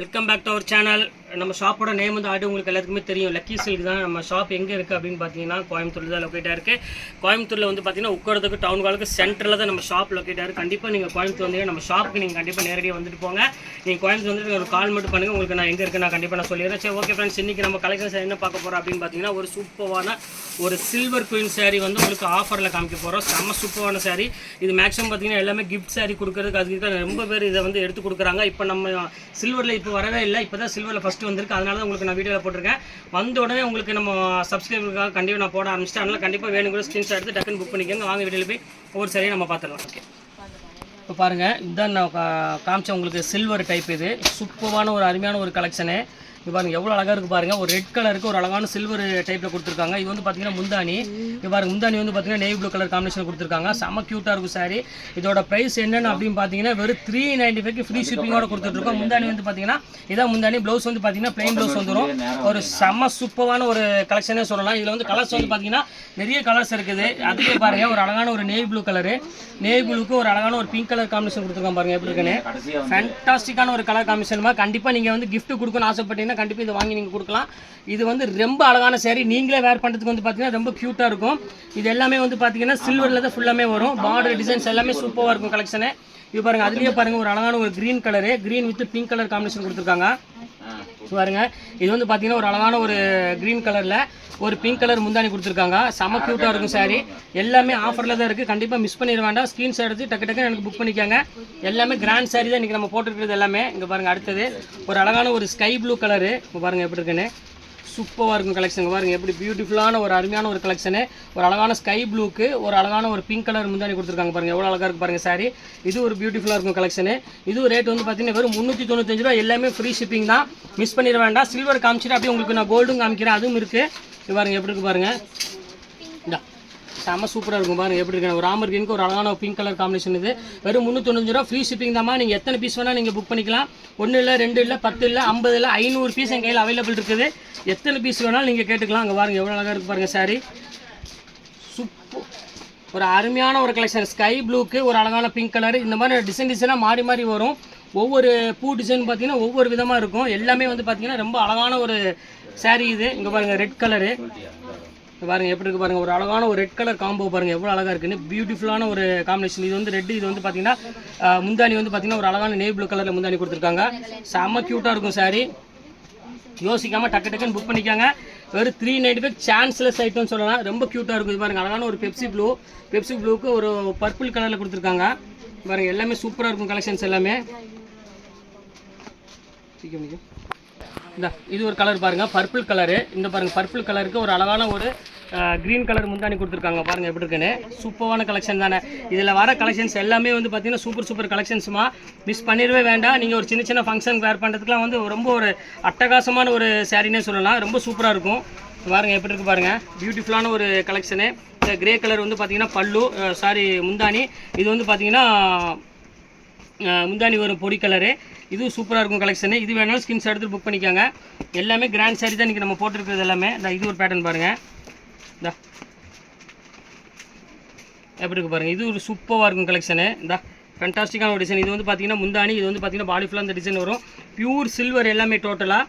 welcome back to our channel நம்ம ஷாப்போட name வந்து ஆடி உங்களுக்கு எல்லாத்துக்குமே தெரியும். லக்கி சில்க் தான் நம்ம ஷாப் எங்கே இருக்குது அப்படின்னு பார்த்தீங்கன்னா கோயம்புத்தூர் தான் லொக்கேட்டாக இருக்குது கோயம்புத்தூரில் வந்து பார்த்தீங்கன்னா உட்கறதுக்கு டவுன் காலுக்கு சென்டரில் தான் நம்ம ஷாப் லொக்கேட்டாக இருக்குது கண்டிப்பாக நீங்கள் கோயம்புத்தூர் வந்தீங்கன்னா நம்ம ஷாப்புக்கு நீங்கள் கண்டிப்பாக நேரடியாக வந்துட்டு போங்க. நீங்கள் கோயம்புத்தூர் வந்துட்டு ஒரு கால் மட்டும் பண்ணுங்கள் உங்களுக்கு நான் எங்கே இருக்கு நான் கண்டிப்பாக நான் சொல்லிடுறேன். சரி ஓகே ஃப்ரெண்ட்ஸ் இன்றைக்கி நம்ம கலெக்ஷன்ஸ் என்ன பார்க்க போகிறோம் அப்படின்னு பார்த்தீங்கன்னா ஒரு சூப்பரான ஒரு சில்வர் குயின் saree வந்து உங்களுக்கு ஆஃபரில் காமிக்க போகிறோம் செம்ம சூப்பரான சாரீ இது மேக்ஸிமம் பார்த்தீங்கன்னா எல்லாமே கிஃப்ட் சாரீ கொடுக்கறதுக்கு அதுக்கு ரொம்ப பேர் இதை வந்து எடுத்து கொடுக்குறாங்க. இப்போ நம்ம சில்வரில் இப்போ வரவே இல்லை. இப்போ தான் சில்வரில் ஃபஸ்ட் ஃபஸ்ட்டு வந்திருக்கு. அதனால தான் உங்களுக்கு நான் வீடியோவில் போட்டிருக்கேன். வந்த உடனே உங்களுக்கு நம்ம சப்ஸ்கிரைபருக்காக கண்டிப்பாக நான் போட ஆரம்பிச்சிட்டேன். அதனால் கண்டிப்பாக வேணும் கூட ஸ்க்ரீன்ஷாட் எடுத்து டக்குன்னு புக் பண்ணிக்கோங்க. வாங்க வீடியோவில் போய் ஒவ்வொரு சரியாக நம்ம பார்த்துடலாம். ஓகே இப்போ பாருங்கள் இதுதான் நான் காமிச்சேன் உங்களுக்கு சில்வர் டைப் இது. சூப்பரான ஒரு அருமையான ஒரு கலெக்ஷனு இது பாருங்க எவ்வளோ அழகாக இருக்குது பாருங்க. ஒரு ரெட் கலருக்கு ஒரு அழகான சில்வர் டைப்பில் கொடுத்துருக்காங்க. இது வந்து பார்த்தீங்கன்னா முந்தானி இது பாருங்க முந்தானி வந்து பார்த்தீங்கன்னா நேவி ப்ளூ கலர் காம்பினேஷன் கொடுத்துருக்காங்க. செம க்யூட்டாக இருக்கும் சாரி இதோட ப்ரைஸ் என்னென்னு அப்படின்னு பார்த்தீங்கன்னா வெறும் த்ரீ நைன்டி ஃபைவ்க்கு ஃப்ரீ ஷிப்பிங்கோட கொடுத்துட்ருக்கோம் முந்தானி வந்து பார்த்தீங்கன்னா இதான் முந்தானி ப்ளவுஸ் வந்து பார்த்தீங்கன்னா plain ப்ளவுஸ் வந்துடும் ஒரு செம சூப்பரான ஒரு கலெக்ஷனே சொல்லலாம். இதில் வந்து கலர்ஸ் வந்து பார்த்தீங்கன்னா நிறைய கலர்ஸ் இருக்குது. அதுலேயே பாருங்க ஒரு அழகான ஒரு நேவி ப்ளூ கலரு நேவி ப்ளூக்கு ஒரு அழகான ஒரு பிங்க் கலர் காம்பினேஷன் கொடுத்துருக்காங்க பாருங்க எப்படி இருக்குன்னு. ஃபேண்டாஸ்டிக்கான ஒரு கலர் காம்பினேஷன் கண்டிப்பாக நீங்கள் வந்து கிஃப்ட் கொடுக்கணும்னு ஆசைப்பட்டீங்கன்னா கண்டிப்பாக இதை வாங்கி நீங்கள் கொடுக்கலாம். இது வந்து ரொம்ப அழகான சேரீ நீங்களே வேர் பண்ணுறதுக்கு வந்து பார்த்தீங்கன்னா ரொம்ப க்யூட்டாக இருக்கும். இது எல்லாமே வந்து பார்த்தீங்கன்னா சில்வரில் தான் ஃபுல்லாமே வரும். பார்டர் டிசைன்ஸ் எல்லாமே சூப்பராக இருக்கும் கலெக்ஷனு இது பாருங்க அதுலேயே பாருங்க ஒரு அழகான ஒரு green colour green with pink colour combination கொடுத்துருக்காங்க. பாருங்க. இது வந்து பார்த்தீங்கன்னா ஒரு அழகான ஒரு க்ரீன் கலரில் ஒரு பிங்க் கலர் முந்தானி கொடுத்துருக்காங்க. செம க்யூட்டாக இருக்கும் saree. எல்லாமே ஆஃபரில் தான் இருக்குது கண்டிப்பாக மிஸ் பண்ணிட வேண்டாம். ஸ்க்ரீன்ஷாட் எடுத்து டக்கு டக்கு எனக்கு புக் பண்ணிக்கோங்க. எல்லாமே கிராண்ட் saree தான் இன்றைக்கி நம்ம போட்டுருக்கிறது எல்லாமே. இங்கே பாருங்கள் அடுத்தது ஒரு அழகான ஒரு ஸ்கை ப்ளூ கலரு இப்போ பாருங்கள் எப்படி இருக்குன்னு. சூப்பராக இருக்கும் கலெக்ஷன் பாருங்கள் எப்படி பியூட்டிஃபுல்லான ஒரு அருமையான ஒரு கலெக்ஷனு ஒரு அழகான ஸ்கை ப்ளூக்கு ஒரு அழகான ஒரு பிங்க் கலர் முந்தானி கொடுத்துருக்காங்க பாருங்கள் எவ்வளோ அழகாக இருக்கு பாருங்கள் சாரி இது ஒரு பியூட்டிஃபுல்லாக இருக்கும் கலெக்ஷனு இது ரேட் வந்து பார்த்தீங்கன்னா வெறும் முந்நூற்றி தொண்ணூத்தஞ்சு ரூபா எல்லாமே ஃப்ரீ ஷிப்பிங் தான். மிஸ் பண்ணிட வேண்டாம். சில்வர் காமிச்சிட்டு அப்படியே உங்களுக்கு நான் கோல்டும் காமிக்கிறேன். அதுவும் இருக்குது பாருங்கள் எப்படி இருக்கு பாருங்கள் செம்ம சூப்பராக இருக்கும் பாருங்க. எப்படி இருக்கு? ஒரு ராமர் கிரீனுக்கு ஒரு அழகான பிங்க் கலர் காம்பினேஷன் இது. வெறும் முந்நூற்றொஞ்சு ரூபா ஃப்ரீ ஷிப்பிங் தான் நீங்கள் எத்தனை பீஸ் வேணால் நீங்கள் புக் பண்ணிக்கலாம். ஒன்று இல்லை ரெண்டு இல்லை பத்து இல்லை ஐம்பது இல்லை ஐநூறு பீஸ் என் கையில் அவைலபிள் இருக்குது. எத்தனை பீஸ் வேணாலும் நீங்கள் கேட்டுக்கலாம். அங்கே பாருங்கள் எவ்வளோ அழகாக இருக்கு பாருங்கள் சாரி சூப்பர். ஒரு அருமையான ஒரு கலெக்ஷன் ஸ்கை ப்ளூக்கு ஒரு அழகான பிங்க் கலர் இந்த மாதிரி டிசைன் டிசைனாக மாறி மாறி வரும். ஒவ்வொரு பூ டிசைன் பார்த்தீங்கன்னா ஒவ்வொரு விதமாக இருக்கும். எல்லாமே வந்து பார்த்தீங்கன்னா ரொம்ப அழகான ஒரு சாரீ இது. இங்கே பாருங்கள் ரெட் கலரு பாருங்கள் எப்படி இருக்கு பாருங்கள் ஒரு அழகான ஒரு ரெட் கலர் காம்போ பாருங்கள் எவ்வளோ அழகா இருக்குன்னு. பியூட்டிஃபுல்லான ஒரு காம்பினேஷன் இது வந்து ரெட்டு இது வந்து பார்த்தீங்கன்னா முந்தானி வந்து பார்த்தீங்கன்னா ஒரு அழகான நேவி ப்ளூ கலரில் முந்தானி கொடுத்துருக்காங்க. செம்ம க்யூட்டாக இருக்கும் saree. யோசிக்காமல் டக்கு டக்குன்னு புக் பண்ணிக்காங்க. வெறும் த்ரீ நைன்டி ஃபைவ் சான்ஸ்லெஸ் ஐட்டம்னு சொல்லலாம். ரொம்ப க்யூட்டாக இருக்கும். இது பாருங்கள் அழகான ஒரு பெப்சி ப்ளூ பெப்சி ப்ளூக்கு ஒரு பர்பிள் கலரில் கொடுத்துருக்காங்க. பாருங்கள் எல்லாமே சூப்பராக இருக்கும் கலெக்ஷன்ஸ் எல்லாமே. இந்த இது ஒரு கலர் பாருங்க பர்பிள் கலரு இந்த பாருங்க பர்பிள் கலருக்கு ஒரு அழகான ஒரு க்ரீன் கலர் முந்தானி கொடுத்துருக்காங்க. பாருங்கள் எப்படி இருக்குன்னு. சூப்பரான கலெக்ஷன் தானே. இதில் வர கலெக்ஷன்ஸ் எல்லாமே வந்து பார்த்தீங்கன்னா சூப்பர் சூப்பர் கலெக்ஷன்ஸுமா மிஸ் பண்ணிடவே வேண்டாம். நீங்கள் ஒரு சின்ன சின்ன ஃபங்க்ஷன் வேர் பண்ணுறதுக்குலாம் வந்து ரொம்ப ஒரு அட்டகாசமான ஒரு சாரினே சொல்லலாம். ரொம்ப சூப்பராக இருக்கும். பாருங்கள் எப்படி இருக்கு பாருங்கள் பியூட்டிஃபுல்லான ஒரு கலெக்ஷனு இந்த கிரே கலர் வந்து பார்த்திங்கன்னா பல்லு சாரி முந்தானி இது வந்து பார்த்தீங்கன்னா முந்தானி வரும் பொடி கலரு இதுவும் சூப்பராக இருக்கும் கலெக்ஷனு இது வேணாலும் ஸ்கின்ஸ் எடுத்து புக் பண்ணிக்கோங்க. எல்லாமே கிராண்ட் சாரி தான் இன்றைக்கி நம்ம போட்டிருக்கிறது எல்லாமே. இந்த இது ஒரு பேட்டர்ன் பாருங்கள் இந்த. எப்படி இருக்கு பாருங்கள் இது ஒரு சூப்பராக இருக்கும் கலெக்ஷனு இந்த ஃபண்டாஸ்டிக்கான ஒரு டிசைன் இது வந்து பார்த்தீங்கன்னா முந்தானி இது வந்து பார்த்தீங்கன்னா பாடி ஃபுல்லாக அந்த டிசைன் வரும். பியூர் சில்வர் எல்லாமே டோட்டலாக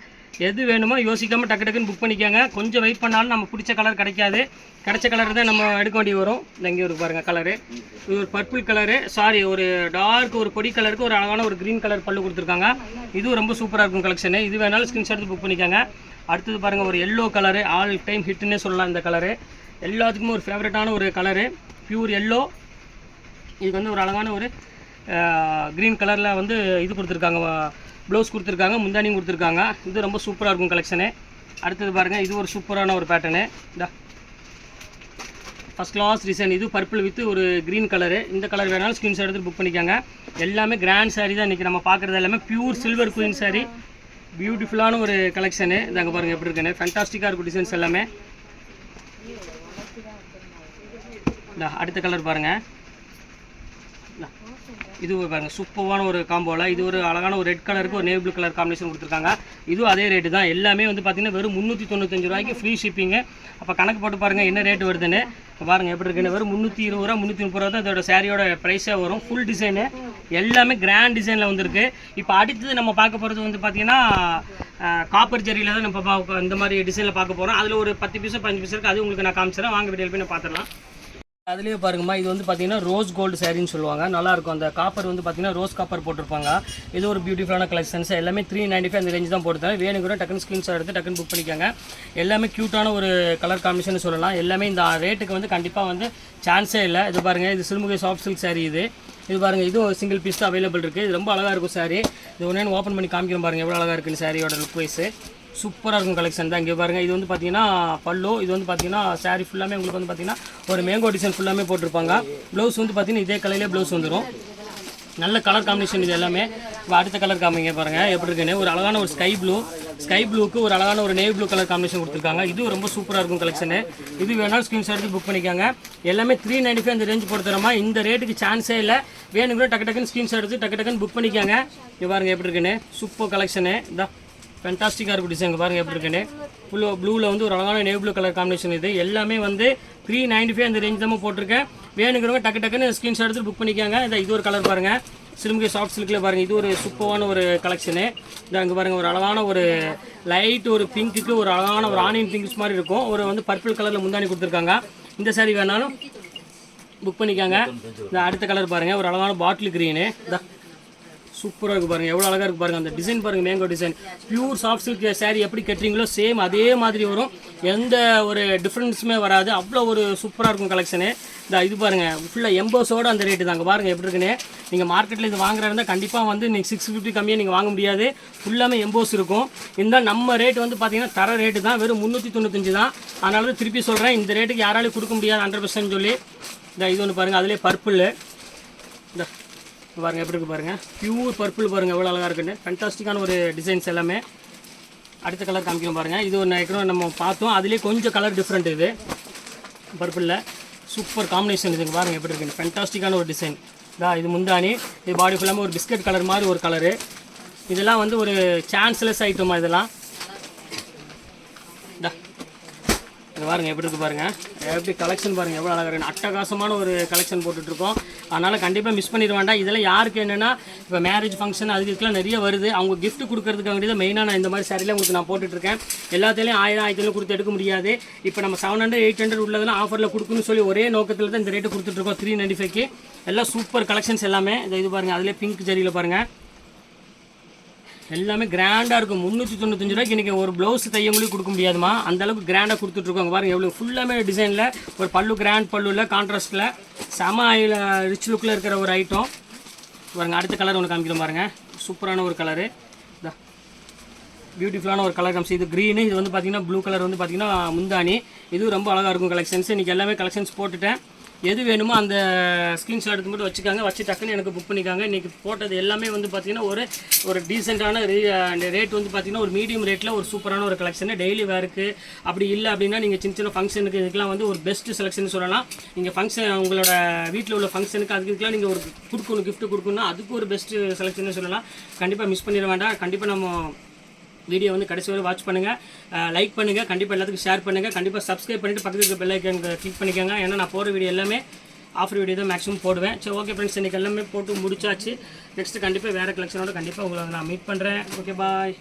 எது வேணுமோ யோசிக்காமல் டக்கு டக்குன்னு புக் பண்ணிக்கோங்க. கொஞ்சம் வெயிட் பண்ணாலும் நம்ம பிடிச்ச கலர் கிடைக்காது. கிடைச்ச கலர் தான் நம்ம எடுக்க வேண்டி வரும். இந்த இங்கே ஒரு பாருங்கள் கலரு இது ஒரு பர்பிள் கலரு சாரி ஒரு டார்க் ஒரு பொடி கலருக்கு ஒரு அழகான ஒரு க்ரீன் கலர் பல்லு கொடுத்துருக்காங்க. இதுவும் ரொம்ப சூப்பராக இருக்கும் கலெக்ஷனு இது வேணாலும் ஸ்கிரீன்ஷாட் எடுத்து புக் பண்ணிக்கோங்க. அடுத்தது பாருங்கள் ஒரு எல்லோ கலரு ஆல் டைம் ஹிட்னே சொல்லலாம் இந்த கலரு எல்லாத்துக்குமே ஒரு ஃபேவரட்டான ஒரு கலரு பியூர் எல்லோ இதுக்கு வந்து ஒரு அழகான ஒரு க்ரீன் கலரில் வந்து இது கொடுத்துருக்காங்க. ப்ளவுஸ் கொடுத்துருக்காங்க முந்தானியும் கொடுத்துருக்காங்க. இது ரொம்ப சூப்பராக இருக்கும் கலெக்ஷனு அடுத்தது பாருங்கள் இது ஒரு சூப்பரான ஒரு பேட்டர்னு இந்த. ஃபஸ்ட் கிளாஸ் டிசைன் இது பர்பிள் வித் ஒரு க்ரீன் கலரு இந்த கலர் வேணாலும் ஸ்க்ரீன்ஷாட் எடுத்து புக் பண்ணிக்கோங்க. எல்லாமே கிராண்ட் saree தான் இன்றைக்கி நம்ம பார்க்குறது எல்லாமே பியூர் சில்வர் குயின் saree. பியூட்டிஃபுல்லான ஒரு கலெக்ஷனு இதாங்க பாருங்கள் எப்படி இருக்குன்னு. ஃபேண்டாஸ்டிக்காக இருக்கும் டிசைன்ஸ் எல்லாமே. இந்த அடுத்த கலர் பாருங்கள் இது ஒரு பாருங்க சூப்பரான ஒரு காம்போவில் இது ஒரு அழகான ஒரு ரெட் கலருக்கு ஒரு நேவி ப்ளூ கலர் காம்பினேஷன் கொடுத்துருக்காங்க. இதுவும் அதே ரேட்டு தான். எல்லாமே வந்து பார்த்தீங்கன்னா வெறும் முந்நூற்றி தொண்ணூத்தஞ்சு ரூபாய்க்கு ஃப்ரீ ஷிப்பிங்கு அப்போ கணக்கு போட்டு பாருங்கள் என்ன ரேட் வருதுன்னு. பாருங்கள் எப்படி இருக்குன்னு. வெறும் முந்நூற்றி இருபது ரூபா முந்நூற்றி முப்பது ரூபா தான் இதோட சாரியோட ப்ரைஸே வரும். ஃபுல் டிசைனு எல்லாமே கிராண்ட் டிசைனில் வந்திருக்கு. இப்போ அடுத்தது நம்ம பார்க்க போகிறது வந்து பார்த்தீங்கன்னா காப்பர் ஜெரியில் தான் நம்ம இந்த மாதிரி டிசைனில் பார்க்க போகிறோம் அதில் ஒரு பத்து பீஸோ பதினஞ்சு பீஸ் இருக்குது அது உங்களுக்கு நான் காமிச்சிடறேன். வாங்க வீடியோ போய் நான் பார்த்துடலாம். அதுலேயே பாருங்கம்மா இது வந்து பார்த்தீங்கன்னா ரோஸ் கோல்டு சாரின்னு சொல்லுவாங்க. நல்லாயிருக்கும். அந்த காப்பர் வந்து பார்த்தீங்கன்னா ரோஸ் காப்பர் போட்டிருப்பாங்க. இது ஒரு பியூட்டிஃபுல்லான கலெக்ஷன்ஸ் எல்லாமே த்ரீ நைன்டி ஃபைவ் அந்த ரேஞ்ச் தான் போட்டுருந்தேன் வேணுங்கிற டக்குன்னு ஸ்க்ரீன்ஷாட் எடுத்து டக்குன்னு புக் பண்ணிக்கோங்க. எல்லாமே க்யூட்டான ஒரு கலர் காம்பினேஷன் சொல்லலாம். எல்லாமே இந்த ரேட்டுக்கு வந்து கண்டிப்பாக வந்து சான்ஸே இல்லை. இது பாருங்கள் இது சிறுமுகை சாஃப்ட் சில்க் saree இது. இது பாருங்கள் இதுவும் சிங்கிள் பீஸ் தான் அவைலபிள் இருக்குது இது ரொம்ப அழகாக இருக்கும் saree. இது ஒன்றே ஓப்பன் பண்ணி காமிக்கிறோம் பாருங்கள் எவ்வளோ அழகாக இருக்குன்னு சாரியோட லுக் வைஸு சூப்பராக இருக்கும் கலெக்ஷன் தான் இங்கே பாருங்கள் இது வந்து பார்த்தீங்கன்னா பல்லு இது வந்து பார்த்தீங்கன்னா சாரீ ஃபுல்லாமே உங்களுக்கு வந்து பார்த்தீங்கன்னா ஒரு மேங்கோ டிசைன் ஃபுல்லாமே போட்டிருப்பாங்க. ப்ளவுஸ் வந்து பார்த்தீங்கன்னா இதே கலர்லேயே ப்ளவுஸ் வந்துடும் நல்ல கலர் காம்பினேஷன் இது எல்லாமே. இப்போ அடுத்த கலர் காமிங்க பாருங்கள் எப்படி இருக்குன்னு. ஒரு அழகான ஒரு ஸ்கை ப்ளூ ஸ்கை ப்ளூக்கு ஒரு அழகான ஒரு நேவி ப்ளூ கலர் காம்பினேஷன் கொடுத்துருக்காங்க. இது ரொம்ப சூப்பராக இருக்கும் கலெக்ஷனு இது வேணாலும் ஸ்க்ரீன்ஷாட் எடுத்து புக் பண்ணிக்காங்க. எல்லாமே த்ரீ நைன்டி ஃபைவ் அந்த ரேஞ்ச் போட்டுறமா இந்த ரேட்டுக்கு சான்ஸே இல்லை. வேணுங்கிற டக்கு டக்குன்னு ஸ்க்ரீன்ஷாட் எடுத்து டக்கு டக்குன்னு புக் பண்ணிக்காங்க. இது பாருங்கள் எப்படி இருக்குன்னு. சூப்பர் கலெக்ஷனு இதான் ஃபென்டாஸ்டிக்காக இருக்கும் டிசைன் பாருங்க எப்படி இருக்குன்னு. ப்ளூ ப்ளூவில் வந்து ஒரு அழகான நேவி ப்ளூ கலர் காம்பினேஷன் இது. எல்லாமே வந்து த்ரீ நைன்டி ஃபைவ் அந்த ரேஞ்ச் தான் போட்டிருக்கேன். வேணுங்கிறவங்க டக்கு டக்குன்னு ஸ்க்ரீன்ஷாட் எடுத்து புக் பண்ணிக்கோங்க. இந்த இது ஒரு கலர் பாருங்கள் சிறுமுகை சாஃப்ட் சில்கில் பாருங்கள் இது ஒரு சூப்பரான ஒரு கலெக்ஷனு இந்த அங்கே பாருங்கள் ஒரு அழகான ஒரு லைட் ஒரு பிங்க்குக்கு ஒரு அழகான ஒரு ஆனியன் பிங்க்ஸ் மாதிரி இருக்கும். ஒரு வந்து பர்பிள் கலரில் முந்தானி கொடுத்துருக்காங்க. இந்த saree வேணாலும் புக் பண்ணிக்கோங்க. இந்த அடுத்த கலர் பாருங்கள் ஒரு அழகான பாட்டில் க்ரீனு இந்த சூப்பராக இருக்குது பாருங்கள் எவ்வளோ அழகாக இருக்குது பாருங்கள் அந்த டிசைன் பாருங்கள் mango design pure soft silk sari எப்படி கட்டுறீங்களோ சேம் அதே மாதிரி வரும். எந்த ஒரு டிஃப்ரென்ஸுமே வராது. அவ்வளோ ஒரு சூப்பராக இருக்கும் கலெக்ஷனு இந்த இது பாருங்கள் ஃபுல்லாக எம்போஸோட அந்த ரேட்டு தாங்க. பாருங்கள் எப்படி இருக்குன்னு. நீங்கள் மார்க்கெட்டில் இது வாங்குறா இருந்தால் கண்டிப்பாக வந்து நீங்கள் சிக்ஸ் ஃபிஃப்டி கம்மியாக நீங்கள் வாங்க முடியாது. ஃபுல்லாமே எம்போஸ் இருக்கும். இந்த நம்ம ரேட் வந்து பார்த்தீங்கன்னா தர ரேட்டு தான். வெறும் முந்நூற்றி தொண்ணூத்தஞ்சு தான். அதனால தான் திருப்பி சொல்கிறேன் இந்த ரேட்டுக்கு யாராலையும் கொடுக்க முடியாது ஹண்ட்ரட் பர்சன்ட் சொல்லி. இந்த இது ஒன்று பாருங்கள் அதிலே பர்பிள் இந்த பாருங்கள் பாருங்க எப்படி இருக்கு பாருங்க. பியூர் பர்பிள் பாருங்க எவ்வளோ அழகாக இருக்குன்னு. ஃபண்டாஸ்டிக்கான ஒரு டிசைன்ஸ் எல்லாமே அடுத்த கலர் காமிக்கணும் பாருங்க. இது ஒன்று ஏற்கனவே நம்ம பார்த்தோம். அதுலேயே கொஞ்சம் கலர் டிஃப்ரெண்ட் இது. பர்பிளில் சூப்பர் காம்பினேஷன் இதுங்க பாருங்க எப்படி இருக்குன்னு. ஃபண்டாஸ்டிக்கான ஒரு டிசைன் இதா இது முந்தானி இது பாடி ஃபுல்லாமல் ஒரு பிஸ்கட் கலர் மாதிரி ஒரு கலரு இதெல்லாம் வந்து ஒரு சான்ஸ்லெஸ் ஐட்டமா இதெல்லாம். இதா. பாருங்க எப்படி இருக்கு பாருங்க. எப்படி கலெக்ஷன் பாருங்க எவ்வளோ அழகாக இருக்கு அட்டகாசமான ஒரு கலெக்ஷன் போட்டுட்ருக்கோம் அதனால் கண்டிப்பாக மிஸ் பண்ணிட வேண்டாம். இதெல்லாம் யாருக்கு என்னென்னா இப்போ மேரேஜ் ஃபங்க்ஷன் அதுக்கு இதுக்கெல்லாம் நிறைய வருது. அவங்க கிஃப்ட் கொடுக்கறதுக்கு வேண்டியது மெயினாக நான் இந்த மாதிரி சாரியில் உங்களுக்கு நான் போட்டுட்ருக்கேன். எல்லாத்துலேயும் ஆயிரம் ஆயிரத்துல கொடுத்து எடுக்க முடியாது. இப்போ நம்ம செவன் ஹண்ட்ரட் எயிட் ஹண்ட்ரட் உள்ளதெல்லாம் ஆஃபரில் கொடுக்கணும்னு சொல்லி ஒரே நோக்கத்தில் தான் இந்த ரேட்டு கொடுத்துட்ருக்கோம். த்ரீ நைன்டி ஃபைவ்க்கு எல்லாம் சூப்பர் கலெக்ஷன்ஸ் எல்லாமே. இந்த இது பாருங்கள் அதிலே பிங்க் ஜரியில் பாருங்கள் எல்லாமே கிராண்டாக இருக்கும். முந்நூற்றி தொண்ணூத்தஞ்சு ரூபாய்க்கு இன்றைக்கி ஒரு ப்ளவுஸ் தையவங்களுக்கு கொடுக்க முடியாதுமா? அந்த அளவுக்கு கிராண்டாக கொடுத்துட்ருக்காங்க பாருங்கள் எவ்வளோ ஃபுல்லாமே டிசைனில் ஒரு பல்லு கிராண்ட் பல்லுவில் கான்ட்ராஸ்ட்டில் செம ஆயில் ரிச் லுக்கில் இருக்கிற ஒரு ஐட்டம் பாருங்கள் அடுத்த கலர் ஒன்று காமிக்கிறோம் பாருங்கள் சூப்பரான ஒரு கலரு பியூட்டிஃபுல்லான ஒரு கலர் காமிச்சு. இது க்ரீனு இது வந்து பார்த்திங்கன்னா ப்ளூ கலர் வந்து பார்த்திங்கன்னா முந்தானி இதுவும் ரொம்ப அழகாக இருக்கும் கலெக்ஷன்ஸ் இன்றைக்கி எல்லாமே கலெக்ஷன்ஸ் போட்டுட்டேன். எது வேணுமோ அந்த ஸ்க்ரீன்ஷாட் எடுத்து மட்டும் வச்சுக்காங்க. வச்சு டக்குன்னு எனக்கு புக் பண்ணிக்காங்க. இன்றைக்கி போட்டது எல்லாமே வந்து பார்த்திங்கன்னா ஒரு ஒரு டீசெண்டான ரேட் வந்து பார்த்தீங்கன்னா ஒரு மீடியம் ரேட்டில் ஒரு சூப்பரான ஒரு கலெக்ஷன் டெய்லி வேருக்கு அப்படி இல்லை அப்படின்னா நீங்கள் சின்ன சின்ன ஃபங்க்ஷனுக்கு இதுக்கெல்லாம் வந்து ஒரு பெஸ்ட் செலெக்ஷன் சொல்லலாம். நீங்கள் ஃபங்க்ஷன் உங்களோட வீட்டில் உள்ள ஃபங்க்ஷனுக்கு அதுக்கு இதுக்கெலாம் நீங்கள் ஒரு கொடுக்கணும் கிஃப்ட் கொடுக்கணும்னா அதுக்கு ஒரு பெஸ்ட்டு செலெக்ஷன் சொல்லலாம். கண்டிப்பாக மிஸ் பண்ணிட வேண்டாம். கண்டிப்பாக நம்ம வீடியோ வந்து கடைசி வரை வாட்ச் பண்ணுங்கள் லைக் பண்ணுங்கள் கண்டிப்பாக எல்லாத்துக்கும் ஷேர் பண்ணுங்கள் கண்டிப்பாக சப்ஸ்கிரைப் பண்ணிவிட்டு பக்கத்தில் இருக்க பெல் ஐக்கன் கிளிக் பண்ணிக்கோங்க. ஏன்னா நான் போகிற வீடியோ எல்லாமே ஆஃபர் வீடியோ தான் மேக்ஸிமம் போடுவேன். சரி ஓகே ஃப்ரெண்ட்ஸ் இன்றைக்கி எல்லாமே போட்டு முடிச்சாச்சு. நெக்ஸ்ட்டு கண்டிப்பாக வேறு கலெக்ஷனோட கண்டிப்பாக உங்களை நான் மீட் பண்ணுறேன் ஓகே பாய்